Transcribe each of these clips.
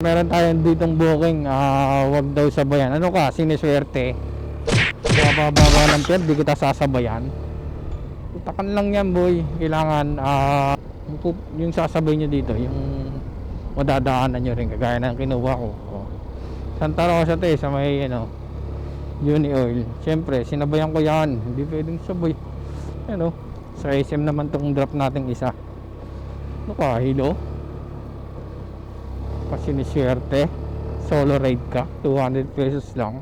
Meron tayong ditong booking, ah, wag daw sabayan. Ano ka, siniswerte? Bababa ng pier, di kita sasabayan. Utakan lang yan, boy. Kailangan, ah, yung, sasabay nyo dito, yung madadaanan nyo rin, kagaya ng kinuha ko. Oh. Santa Rosa to eh, sa may, ano, Uni Oil. Siyempre, sinabayan ko yan. Hindi pwedeng sabay. Ano, sa SM naman tong drop nating isa. Ano ka, hilo? Kasi ni swerte solo ride ka 200 pesos lang.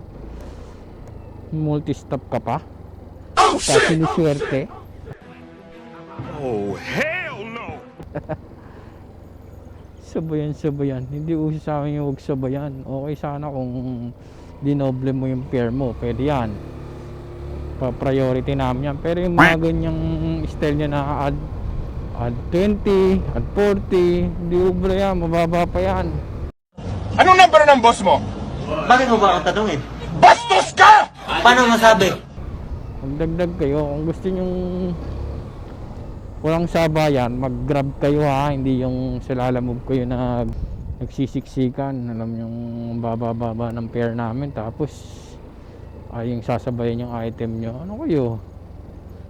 Multi stop ka pa. Ni swerte Oh, hell no! sabayan sabayan. Hindi uso sa amin yung huwag sabayan. Okay sana kung dinoble mo yung pair mo. Pwede yan. Pa priority namin yan. Pero yung mga ganyang style niya na add add 20 add 40 hindi ubra yan mababa pa yan Anong number ng boss mo? Bakit mo ba ako tanungin? Bastos ka! Paano masabi? magdagdag kayo kung gusto nyong walang sabayan mag grab kayo ha hindi yung selalamove kayo na nagsisiksikan alam yung baba-baba ng pair namin tapos ay yung sasabayan yung item nyo ano kayo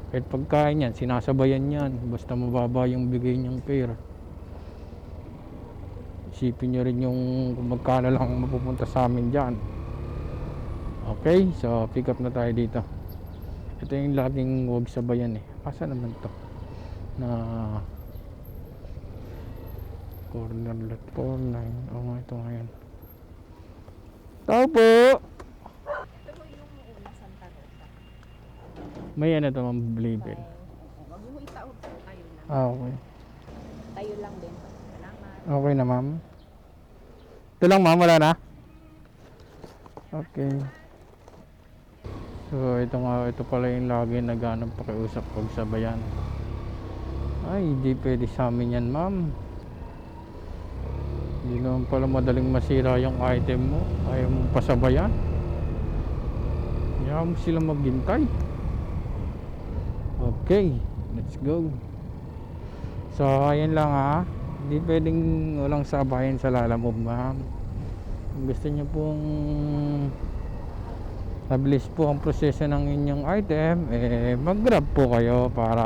kahit pagkain yan sinasabayan yan. Basta mababa yung bigay nyong pair isipin nyo rin yung magkano lang mapupunta sa amin dyan. Okay so pick up na tayo dito. Ito yung laging huwag sabayan eh. Asa naman to? Na corner lot 49 oo nga ito ngayon tao po may ano to mga label. Huwag mo itaot tayo lang. ah okay. Tayo lang din. Salamat. okay na ma'am. Ito lang ma'am wala na? Okay. So ito nga ito pala yung lagi naghanap pakiusap pag sabayan. Ay hindi pwede sa amin yan ma'am. Hindi naman pala madaling masira yung item mo. Ayaw mong pasabayan. Ayaw mo sila maghintay okay let's go. So ayan lang ha? Hindi pwedeng walang sabayan sa lalamove ma'am kung gusto nyo pong mabilis po ang proseso ng inyong item eh mag grab po kayo para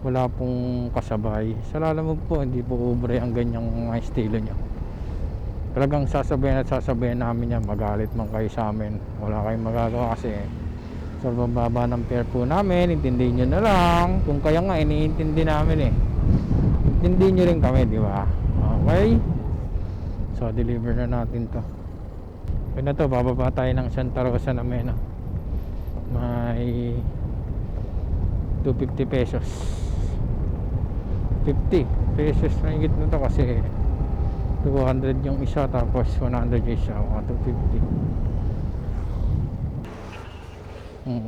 wala pong kasabay. Sa lalamove po hindi po ubre ang ganyang mga estilo nyo talagang sasabayan at sasabayan namin yan. Magalit man kayo sa amin. Wala kayong magagawa kasi sa bababa ng pair po namin intindihin nyo na lang. Kung kaya nga iniintindi namin eh. Intindihin nyo rin kami di ba? Okay. So deliver na natin to. Okay na to bababa tayo ng Santa Rosa na no? may 250 pesos. 50 pesos na higit na to kasi 200 yung isa tapos 100 yung isa mga 250 Thank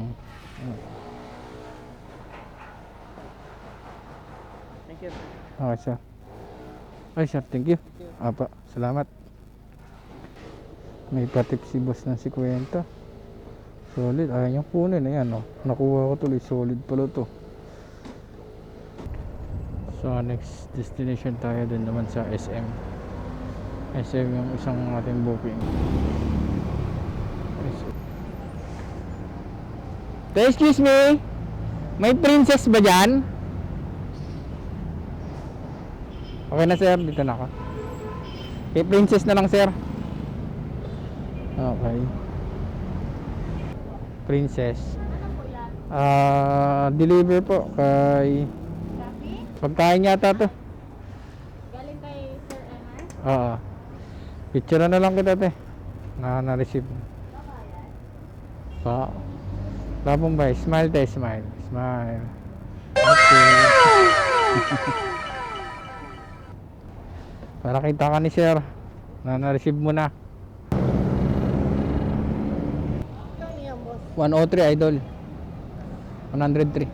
you. Okay sir. Ay sir. Thank you. Apa salamat. May patip si boss ng 50 solid. Ayaw niyang kunin. Ayan oh. nakuha ko tuloy. Solid pala to. So next destination tayo dun naman sa SM SM yung isang ating booking. SM. So, excuse me may princess ba dyan? Okay na sir, dito na ako. Kay princess na lang sir. Okay. Princess. Ah, deliver po kay pagkain yata to. Galing kay Sir Emmer? Oo. Picture na lang kita te. Na na-receive. Pa. Labong ba? Smile te, smile. Smile. Okay. Para kita ka ni sir. Na na-receive mo na. Ito niya, boss. 103 idol. 103.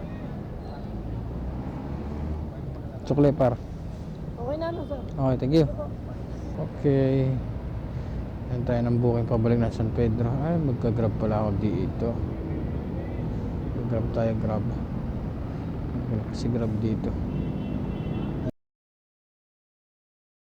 Sukle par. Okay na, no, sir? Okay, thank you. Okay. Yan tayo ng booking pabalik ng San Pedro. Ay, magka-grab pala ako dito. Grab tayo, grab. Kasi grab dito.